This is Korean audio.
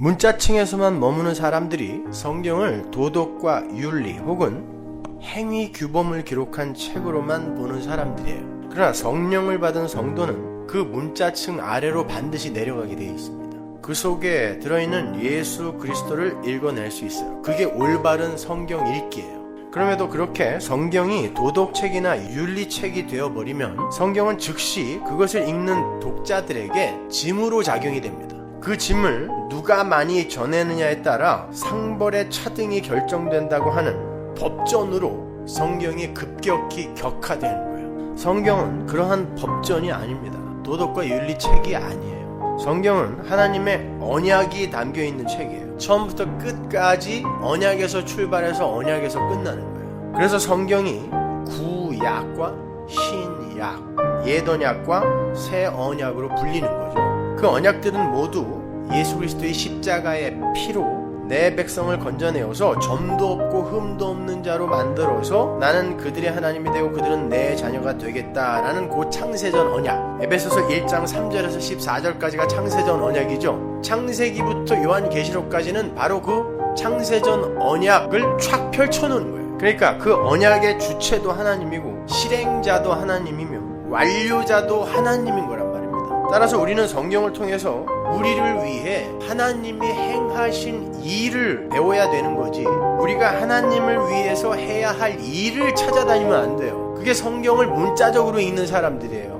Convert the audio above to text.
문자층에서만 머무는 사람들이 성경을 도덕과 윤리 혹은 행위 규범을 기록한 책으로만 보는 사람들이에요. 그러나 성령을 받은 성도는 그 문자층 아래로 반드시 내려가게 되어 있습니다. 그 속에 들어있는 예수 그리스도를 읽어낼 수 있어요. 그게 올바른 성경 읽기예요. 그럼에도 그렇게 성경이 도덕책이나 윤리책이 되어버리면 성경은 즉시 그것을 읽는 독자들에게 짐으로 작용이 됩니다. 그 짐을 누가 많이 전해느냐에 따라 상벌의 차등이 결정된다고 하는 법전으로 성경이 급격히 격화되는 거예요. 성경은 그러한 법전이 아닙니다. 도덕과 윤리 책이 아니에요. 성경은 하나님의 언약이 담겨 있는 책이에요. 처음부터 끝까지 언약에서 출발해서 언약에서 끝나는 거예요. 그래서 성경이 구약과 신약, 옛언약과 새 언약으로 불리는 거죠. 그 언약들은 모두 예수 그리스도의 십자가의 피로 내 백성을 건져내어서 점도 없고 흠도 없는 자로 만들어서 나는 그들의 하나님이 되고 그들은 내 자녀가 되겠다라는 그 창세전 언약. 에베소서 1장 3절에서 14절까지가 창세전 언약이죠. 창세기부터 요한계시록까지는 바로 그 창세전 언약을 쫙 펼쳐놓은 거예요. 그러니까 그 언약의 주체도 하나님이고 실행자도 하나님이며 완료자도 하나님인 말입니다. 따라서 우리는 성경을 통해서 우리를 위해 하나님이 행하신 일을 배워야 되는 거지. 우리가 하나님을 위해서 해야 할 일을 찾아다니면 안 돼요. 그게 성경을 문자적으로 읽는 사람들이에요.